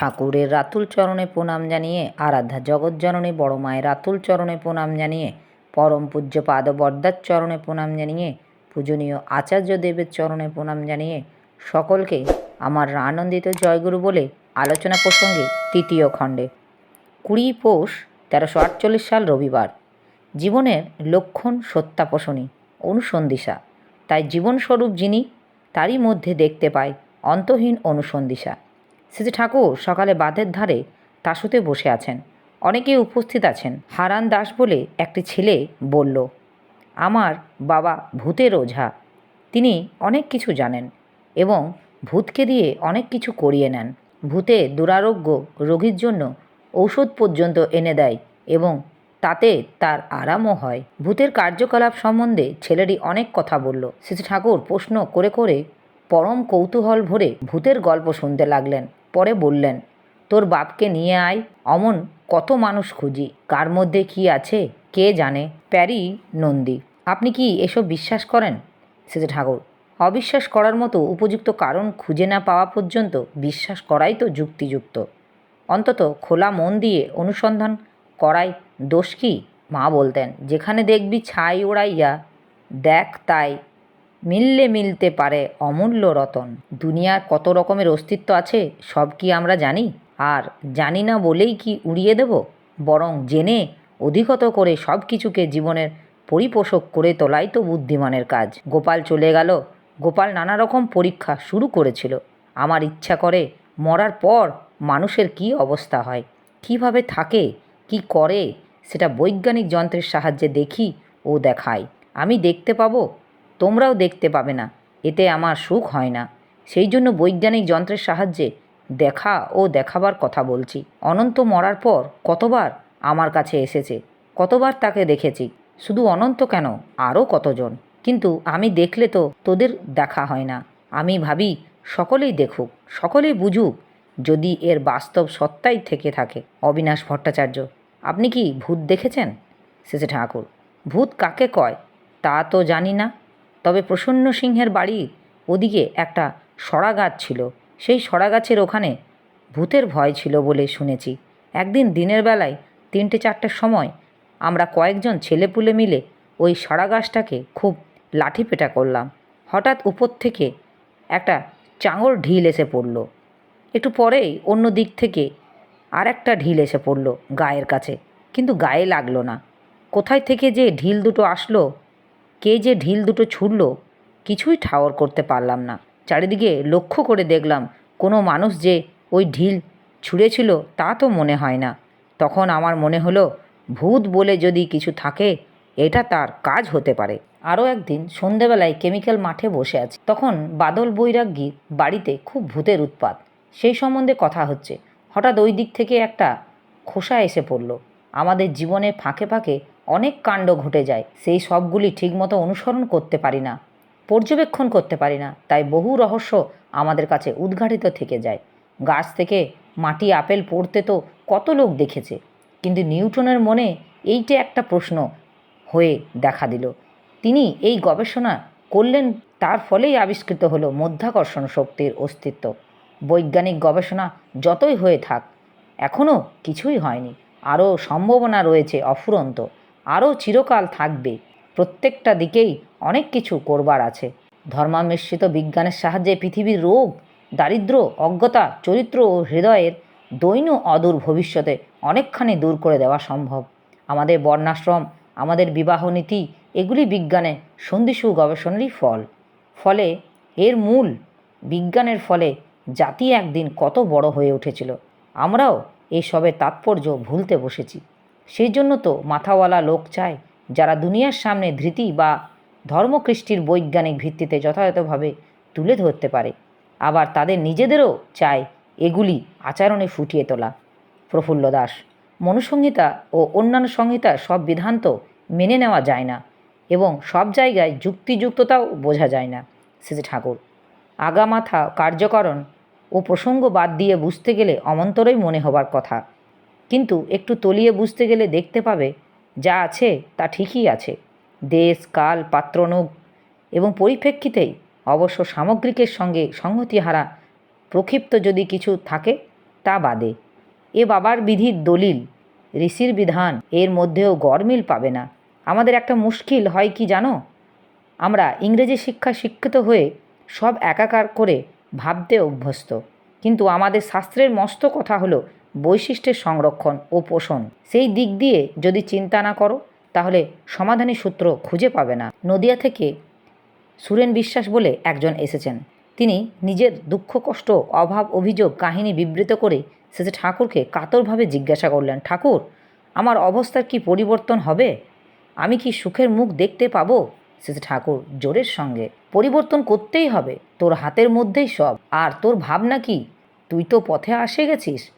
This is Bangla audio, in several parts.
ঠাকুরের রাতুল চরণে প্রণাম জানিয়ে, আরাধ্যা জগৎজননী বড় মায়ের রাতুল চরণে প্রণাম জানিয়ে, পরম পূজ্য পাদ বরদার চরণে প্রণাম জানিয়ে, পূজনীয় আচার্য দেবের চরণে প্রণাম জানিয়ে, সকলকে আমার আনন্দিত জয়গুরু বলে আলোচনা প্রসঙ্গে তৃতীয় খণ্ডে। কুড়ি পৌষ তেরোশো আটচল্লিশ সাল রবিবার। জীবনের লক্ষণ সত্যাপোষণী অনুসন্ধিসা তাই জীবনস্বরূপ যিনি, তারই মধ্যে দেখতে পাই অন্তহীন অনুসন্ধিসা শ্রী ঠাকুর সকালে বাঁধের ধারে তাসুতে বসে আছেন। অনেকেই উপস্থিত আছেন। হারান দাস বলে একটি ছেলে বলল, আমার বাবা ভূতের ওঝা। তিনি অনেক কিছু জানেন এবং ভূতকে দিয়ে অনেক কিছু করিয়ে নেন। ভূতে দুরারোগ্য রোগীর জন্য ঔষধ পর্যন্ত এনে দেয় এবং তাতে তার আরামও হয়। ভূতের কার্যকলাপ সম্বন্ধে ছেলেটি অনেক কথা বলল। শ্রী ঠাকুর প্রশ্ন করে করে পরম কৌতূহল ভরে ভূতের গল্প শুনতে লাগলেন। পরে বললেন, তোর বাপকে নিয়ে আয়, অমন কত মানুষ খুঁজি, কার মধ্যে কি আছে, কে জানে? প্যারি নন্দী, আপনি কি এসব বিশ্বাস করেন? শ্রী ঠাকুর, অবিশ্বাস করার মতো উপযুক্ত কারণ খুঁজে না পাওয়া পর্যন্ত বিশ্বাস করাই তো যুক্তিযুক্ত। অন্তত খোলা মন দিয়ে অনুসন্ধান করাই দোষ কি? মা বলতেন, যেখানে দেখবি ছাই ওড়াইয়া, দেখ তাই মিললে মিলতে পারে অমূল্য রতন। দুনিয়ার কত রকমের অস্তিত্ব আছে, সব কি আমরা জানি? আর জানি না বলেই কি উড়িয়ে দেব? বরং জেনে, অধিগত করে সব কিছুকে জীবনের পরিপোষক করে তোলাই তো বুদ্ধিমানের কাজ। গোপাল চলে গেল। গোপাল নানা রকম পরীক্ষা শুরু করেছিল। আমার ইচ্ছা করে মরার পর মানুষের কি অবস্থা হয়? কীভাবে থাকে? কি করে? সেটা বৈজ্ঞানিক যন্ত্রের সাহায্যে দেখি ও দেখাই। আমি দেখতে পাবো তোমরাও দেখতে পাবে না, এতে আমার সুখ হয় না। সেই জন্য বৈজ্ঞানিক যন্ত্রের সাহায্যে দেখা ও দেখাবার কথা বলছি। অনন্ত মরার পর কতবার আমার কাছে এসেছে, কতবার তাকে দেখেছি, শুধু অনন্ত কেন, আরও কতজন? কিন্তু আমি দেখলে তো তোদের দেখা হয় না। আমি ভাবি, সকলেই দেখুক, সকলেই বুঝুক, যদি এর বাস্তব সত্তাই থেকে থাকে। অবিনাশ ভট্টাচার্য, আপনি কি ভূত দেখেছেন? শেষে ঠাকুর, ভূত কাকে কয় তা তো জানি না। তবে প্রসন্ন সিংহের বাড়ির ওদিকে একটা সরা গাছ ছিল। সেই সরা গাছের ওখানে ভূতের ভয় ছিল বলে শুনেছি। একদিন দিনের বেলায় তিনটে চারটের সময় আমরা কয়েকজন ছেলেপুলে মিলে ওই সরা গাছটাকে খুব লাঠি পেটা করলাম। হঠাৎ উপর থেকে একটা চাঙর ঢিল এসে পড়ল। একটু পরেই অন্য দিক থেকে আর একটা ঢিল এসে পড়ল গায়ের কাছে। কিন্তু গায়ে লাগল না। কোথায় থেকে যে ঢিল দুটো আসলো কে যে ঢিল দুটো ছুড়ল, কিছুই ঠাওর করতে পারলাম না। চারিদিকে লক্ষ্য করে দেখলাম, কোনো মানুষ যে ওই ঢিল ছুঁড়েছিল তা তো মনে হয় না। তখন আমার মনে হলো, ভূত বলে যদি কিছু থাকে, এটা তার কাজ হতে পারে। আরও একদিন সন্ধেবেলায় কেমিক্যাল মাঠে বসে আছি। তখন বাদল বৈরাগ্যীর বাড়িতে খুব ভূতের উৎপাত। সেই সম্বন্ধে কথা হচ্ছে। হঠাৎ ওই দিক থেকে একটা খোসা এসে পড়ল। আমাদের জীবনে ফাঁকে ফাঁকে অনেক কাণ্ড ঘটে যায়, সেই সবগুলি ঠিকমতো অনুসরণ করতে পারি না, পর্যবেক্ষণ করতে পারি না, তাই বহু রহস্য আমাদের কাছে উদ্ঘাটিত থেকে যায়। গাছ থেকে মাটি আপেল পড়তে তো কত লোক দেখেছে, কিন্তু নিউটনের মনে এইটা একটা প্রশ্ন হয়ে দেখা দিল। তিনি এই গবেষণা করলেন, তার ফলেই আবিষ্কৃত হলো মধ্যাকর্ষণ শক্তির অস্তিত্ব। বৈজ্ঞানিক গবেষণা যতই হয়ে থাক এখনও কিছুই হয়নি, আরও সম্ভাবনা রয়েছে অফুরন্ত। আরও চিরকাল থাকবে। প্রত্যেকটা দিকেই অনেক কিছু করবার আছে। ধর্মামিশ্রিত বিজ্ঞানের সাহায্যে পৃথিবীর রোগ, দারিদ্র, অজ্ঞতা, চরিত্র ও হৃদয়ের দৈন অদূর ভবিষ্যতে অনেকখানি দূর করে দেওয়া সম্ভব। আমাদের বর্ণাশ্রম, আমাদের বিবাহ নীতি, এগুলি বিজ্ঞানে সন্ধিসু গবেষণারই ফল। ফলে এর মূল বিজ্ঞানের ফলে জাতি একদিন কত বড় হয়ে উঠেছিল। আমরাও এসবের তাৎপর্য ভুলতে বসেছি। সেই জন্য তো মাথাওয়ালা লোক চায়, যারা দুনিয়ার সামনে ধৃতি বা ধর্মকৃষ্টির বৈজ্ঞানিক ভিত্তিতে যথাযথভাবে তুলে ধরতে পারে। আবার তাদের নিজেদেরও চায় এগুলি আচরণে ফুটিয়ে তোলা। প্রফুল্ল দাস, মনুসংহিতা ও অন্যান্য সংহিতার সব বিধান তো মেনে নেওয়া যায় না এবং সব জায়গায় যুক্তিযুক্ততাও বোঝা যায় না। শ্রী ঠাকুর, আগামাথা কার্যকরণ ও প্রসঙ্গ বাদ দিয়ে বুঝতে গেলে অমন্তরই মনে হবার কথা। কিন্তু একটু তলিয়ে বুঝতে গেলে দেখতে পাবে যা আছে তা ঠিকই আছে। দেশ, কাল, পাত্রনুগ এবং পরিপ্রেক্ষিতেই অবশ্য সামগ্রিকের সঙ্গে সংহতিহারা প্রক্ষিপ্ত যদি কিছু থাকে, তা বাদে। এ বাবার বিধির দলিল, ঋষির বিধান, এর মধ্যেও গরমিল পাবে না। আমাদের একটা মুশকিল হয় কি জানো? আমরা ইংরেজি শিক্ষা শিক্ষিত হয়ে সব একাকার করে ভাবতে অভ্যস্ত। কিন্তু আমাদের শাস্ত্রের মস্ত কথা হলো বৈশিষ্ট্যের সংরক্ষণ ও পোষণ। সেই দিক দিয়ে যদি চিন্তা না করো, তাহলে সমাধানী সূত্র খুঁজে পাবে না। নদিয়া থেকে সুরেন বিশ্বাস বলে একজন এসেছেন। তিনি নিজের দুঃখ, কষ্ট অভাব অভিযোগ কাহিনী বিবৃত করে শেষে ঠাকুরকে কাতরভাবে জিজ্ঞাসা করলেন, ঠাকুর, আমার অবস্থার কি পরিবর্তন হবে? আমি কি সুখের মুখ দেখতে পাবো? শেষে ঠাকুর জোরের সঙ্গে, পরিবর্তন করতেই হবে। তোর হাতের মধ্যেই সব। আর তোর ভাবনা কি? তুই তো পথে আসে গেছিস।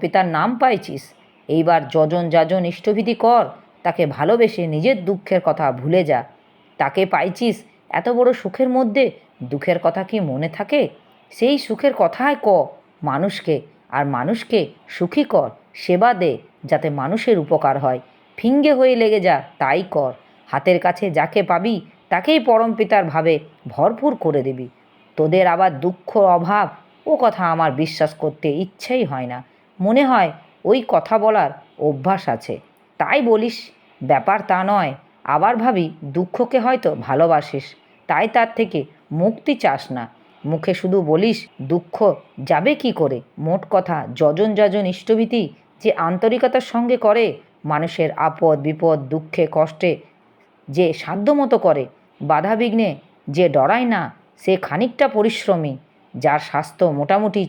পিতার নাম পাইছিস। এইবার যজন যাজন ইষ্টবিধি কর, তাকে ভালোবেসে নিজের দুঃখের কথা ভুলে যা। তাকে পাইছিস এত বড় সুখের মধ্যে, দুঃখের কথা কি মনে থাকে? সেই সুখের কথায় ক, মানুষকে, আর মানুষকে সুখী কর, সেবা দে, যাতে মানুষের উপকার হয়। ফিঙ্গে হয়ে লেগে যা, তাই কর। হাতের কাছে যাকে পাবি, তাকেই পরম পিতার ভাবে ভরপুর করে দিবি। তোদের আবার দুঃখ অভাব, ও কথা আমার বিশ্বাস করতে ইচ্ছেই হয় না। মনে হয় ওই কথা বলার অভ্যাস আছে। তাই বলিস, ব্যাপার তা নয়। আবার ভাবি, দুঃখকে হয়তো ভালোবাসিস, তাই তার থেকে মুক্তি চাস না। মুখে শুধু বলিস, দুঃখ যাবে কি করে? মোট কথা, যজন যজন ইষ্টভীতি যে আন্তরিকতার সঙ্গে করে, মানুষের আপদ, বিপদ, দুঃখে, কষ্টে যে সাধ্যমতো করে। বাধা বিঘ্নে যে ডরায় না, সে খানিকটা পরিশ্রমী, যার স্বাস্থ্য মোটামুটি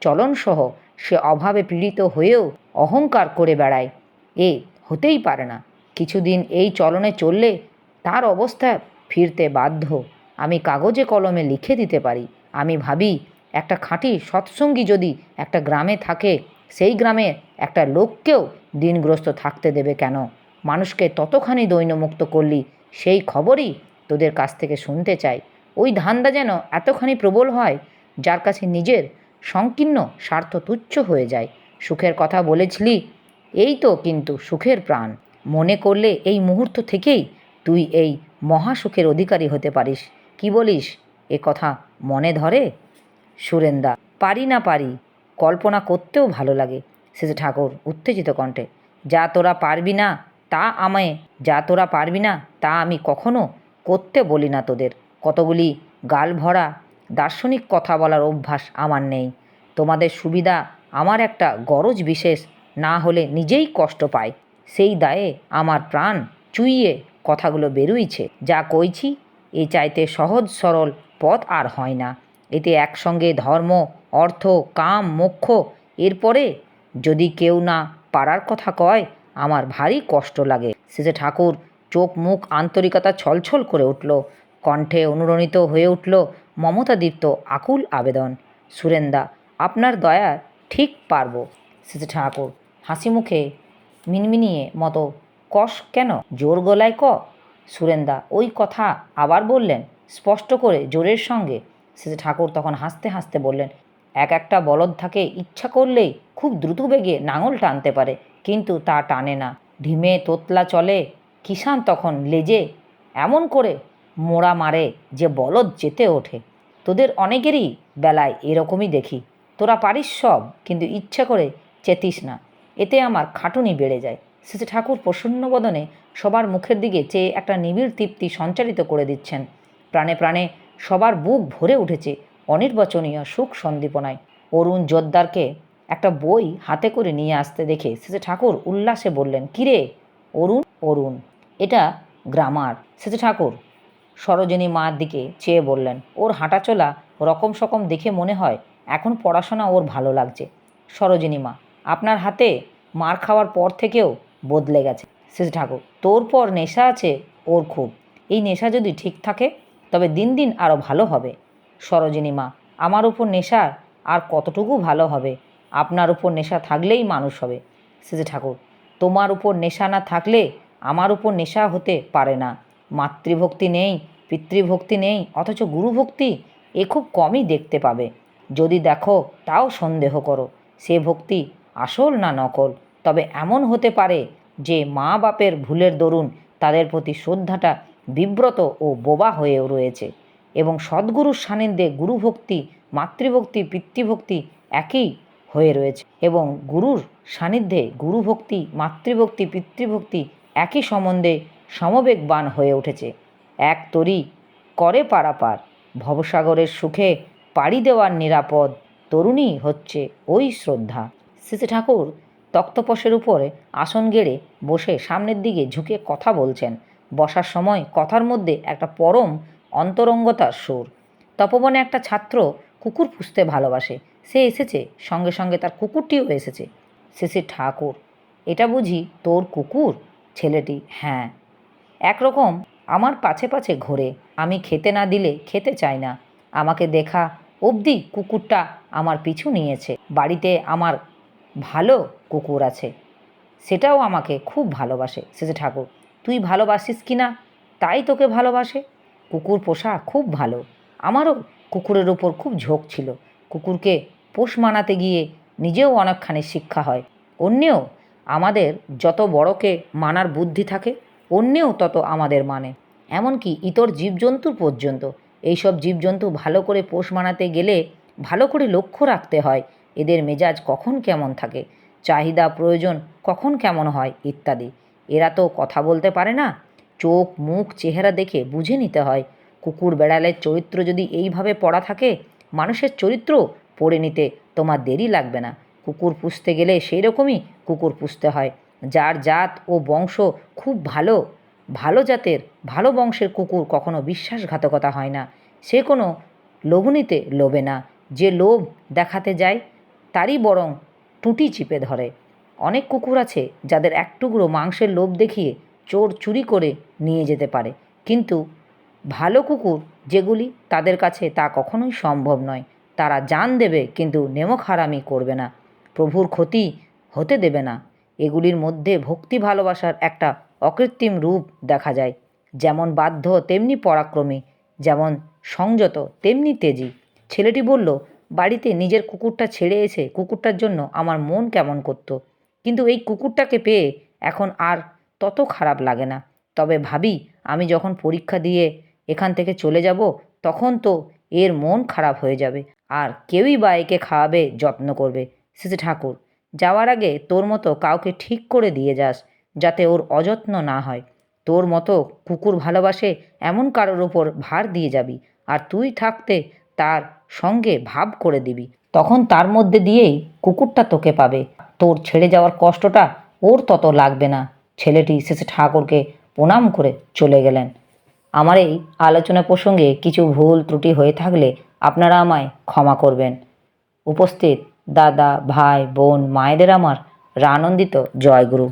চলনসহ সে অভাবে পীড়িত হয়েও অহংকার করে বেড়ায়। এ হতেই পারে না। কিছুদিন এই চলনে চললে তার অবস্থা ফিরতে বাধ্য। আমি কাগজে কলমে লিখে দিতে পারি। আমি ভাবি, একটা খাঁটি সৎসঙ্গী যদি একটা গ্রামে থাকে, সেই গ্রামে একটা লোককেও দিনগ্রস্ত থাকতে দেবে কেন? মানুষকে ততখানি দৈন্যমুক্ত করলি, সেই খবরই তোদের কাছ থেকে শুনতে চাই। ওই ধান্দা যেন এতখানি প্রবল হয়, যার কাছে নিজের সংকীর্ণ স্বার্থ তুচ্ছ হয়ে যায়। সুখের কথা বলেছিলি, এই তো কিন্তু সুখের প্রাণ। মনে করলে এই মুহূর্ত থেকেই তুই এই মহাসুখের অধিকারী হতে পারিস। কি বলিস? এ কথা মনে ধরে? সুরেন্দা, পারি না পারি, কল্পনা করতেও ভালো লাগে। শেষে ঠাকুর উত্তেজিত কণ্ঠে, যা তোরা পারবি না, তা আমায়, যা তোরা পারবি না, তা আমি কখনো করতে বলি না তোদের। কতগুলি গাল ভরা দার্শনিক কথা বলার অভ্যাস আমার নেই। তোমাদের সুবিধা আমার একটা গরজ বিশেষ, না হলে নিজেই কষ্ট পায় সেই দায়ে আমার প্রাণ চুইয়ে কথাগুলো বেরুইছে। যা কইছি, এ চাইতে সহজ সরল পথ আর হয় না। এতে একসঙ্গে ধর্ম, অর্থ, কাম, মোক্ষ, এরপরে যদি কেউ না পারার কথা কয়, আমার ভারী কষ্ট লাগে। শেষে ঠাকুর চোখ মুখ আন্তরিকতা ছলছল করে উঠল। কণ্ঠে অনুরণিত হয়ে উঠল মমতাদীপ্ত আকুল আবেদন। সুরেন্দা, আপনার দয়া ঠিক পারব। শেষে ঠাকুর, হাসি মুখে মিনমিনিয়ে, মতো কষ কেন? জোর গলায় ক? সুরেন্দা, ওই কথা আবার বললেন? স্পষ্ট করে জোরের সঙ্গে শেষে ঠাকুর তখন হাসতে হাসতে বললেন, এক একটা বলদ থাকে ইচ্ছা করলেই খুব দ্রুত বেগে নাঙল টানতে পারে, কিন্তু তা টানে না। ঢিমে তোতলা চলে কিষান তখন লেজে, এমন করে মোড়া মারে যে বলদ যেতে ওঠে। তোদের অনেকেরই বেলায় এরকমই দেখি। তোরা পারিস সব, কিন্তু ইচ্ছা করে চেতিস না। এতে আমার খাটুনি বেড়ে যায়। শেষে ঠাকুর প্রসন্ন বদনে সবার মুখের দিকে চেয়ে একটা নিবিড় তৃপ্তি সঞ্চারিত করে দিচ্ছেন। প্রাণে প্রাণে সবার বুক ভরে উঠেছে অনির্বাচনীয় সুখ সন্দীপনায়। অরুণ জোদ্দারকে একটা বই হাতে করে নিয়ে আসতে দেখে শেষে ঠাকুর উল্লাসে বললেন, কিরে, অরুণ? অরুণ, এটা গ্রামার। শেষে ঠাকুর সরোজিনী মার দিকে চেয়ে বললেন, ওর হাঁটাচলা রকম সকম দেখে মনে হয় এখন পড়াশোনা ওর ভালো লাগছে। সরোজিনী মা, আপনার হাতে মার খাওয়ার পর থেকেও বদলে গেছে। শেষে ঠাকুর, তোর পর নেশা আছে ওর খুব। এই নেশা যদি ঠিক থাকে, তবে দিন দিন আরও ভালো হবে। সরোজিনী মা, আমার উপর নেশার আর কতটুকু ভালো হবে? আপনার উপর নেশা থাকলেই মানুষ হবে। শেষে ঠাকুর, তোমার উপর নেশা না থাকলে আমার উপর নেশা হতে পারে না। মাতৃভক্তি নেই, পিতৃভক্তি নেই, অথচ গুরুভক্তি এ খুব কমই দেখতে পাবে। যদি দেখো, তাও সন্দেহ করো, সে ভক্তি আসল না নকল। তবে এমন হতে পারে যে মা বাপের ভুলের দরুন তাদের প্রতি শ্রদ্ধাটা বিব্রত ও বোবা হয়েও রয়েছে এবং সদ্গুরুর সান্নিধ্যে গুরুভক্তি, মাতৃভক্তি, পিতৃভক্তি একই হয়ে রয়েছে এবং গুরুর সান্নিধ্যে গুরুভক্তি, মাতৃভক্তি, পিতৃভক্তি একই সম্বন্ধে সমবেগবান হয়ে উঠেছে। এক তরি করে পারাপার। ভবসাগরের সুখে পাড়ি দেওয়ার নিরাপদ তরুণী হচ্ছে ওই শ্রদ্ধা। শ্রী ঠাকুর তক্তপোষের উপরে আসন গেড়ে বসে সামনের দিকে ঝুঁকে কথা বলছেন। বসার সময় কথার মধ্যে একটা পরম অন্তরঙ্গতার সুর। তপবনে একটা ছাত্র কুকুর পুষতে ভালোবাসে। সে এসেছে, সঙ্গে সঙ্গে তার কুকুরটিও এসেছে। শেষে ঠাকুর, এটা বুঝি তোর কুকুর? ছেলেটি হ্যাঁ। একরকম আমার পাছে পাছে ঘোরে। আমি খেতে না দিলে খেতে চাই না। আমাকে দেখা অবধি কুকুরটা আমার পিছু নিয়েছে। বাড়িতে আমার ভালো কুকুর আছে। সেটাও আমাকে খুব ভালোবাসে। শেষে ঠাকুর, তুই ভালোবাসিস কি না? তাই তোকে ভালোবাসে। কুকুর পোষা খুব ভালো। আমারও কুকুরের উপর খুব ঝোঁক ছিল। কুকুরকে পোষ মানাতে গিয়ে নিজেও অনেকখানি শিক্ষা হয়। অন্যেও আমাদের যত বড়কে মানার বুদ্ধি থাকে অন্যেও তত আমাদের মানে। এমনকি ইতর জীবজন্তুর পর্যন্ত। এইসব জীবজন্তু ভালো করে পোষ মানাতে গেলে ভালো করে লক্ষ্য রাখতে হয়, এদের মেজাজ কখন কেমন থাকে, চাহিদা প্রয়োজন কখন কেমন হয় ইত্যাদি। এরা তো কথা বলতে পারে না, চোখ, মুখ, চেহারা দেখে বুঝে নিতে হয়। কুকুর বেড়ালের চরিত্র যদি এইভাবে পড়া থাকে, মানুষের চরিত্র পড়ে নিতে তোমার দেরি লাগবে না। কুকুর পুষতে গেলে সেই রকমই কুকুর পুষতে হয়। যার জাত ও বংশ খুব ভালো ভালো জাতের, ভালো বংশের কুকুর কখনো বিশ্বাসঘাতকতা হয় না। সে কোনো লোভনীতে লোভে না। যে লোভ দেখাতে যায়, তারই বরং টুটি চিপে ধরে। অনেক কুকুর আছে যাদের এক টুকরো মাংসের লোভ দেখিয়ে চোর চুরি করে নিয়ে যেতে পারে। কিন্তু ভালো কুকুর যেগুলি তাদের কাছে তা কখনোই সম্ভব নয়। তারা জান দেবে কিন্তু নেমক হারামি করবে না। প্রভুর ক্ষতি হতে দেবে না। এগুলির মধ্যে ভক্তি ভালোবাসার একটা অকৃত্রিম রূপ দেখা যায়। যেমন বাধ্য, তেমনি পরাক্রমী। যেমন সংযত, তেমনি তেজি। ছেলেটি বলল, বাড়িতে নিজের কুকুরটা ছেড়ে এসে কুকুরটার জন্য আমার মন কেমন করতো। কিন্তু এই কুকুরটাকে পেয়ে এখন আর তত খারাপ লাগে না। তবে ভাবি, আমি যখন পরীক্ষা দিয়ে এখান থেকে চলে যাব, তখন তো এর মন খারাপ হয়ে যাবে। আর কেউই বা একে খাওয়াবে, যত্ন করবে। শেষে ঠাকুর যাওয়ার আগে তোর মতো কাউকে ঠিক করে দিয়ে যাস, যাতে ওর অযত্ন না হয়। তোর মতো কুকুর ভালোবাসে এমন কারোর ওপর ভার দিয়ে যাবি আর তুই থাকতে তার সঙ্গে ভাব করে দিবি। তখন তার মধ্যে দিয়েই কুকুরটা তোকে পাবে। তোর ছেড়ে যাওয়ার কষ্টটা ওর তত লাগবে না। ছেলেটি শেষে ঠাকুরকে প্রণাম করে চলে গেলেন। আমার এই আলোচনা প্রসঙ্গে কিছু ভুল ত্রুটি হয়ে থাকলে আপনারা আমায় ক্ষমা করবেন। উপস্থিত দাদা ভাই বোন মায়েদের আমার রানন্দিত জয়গুরু।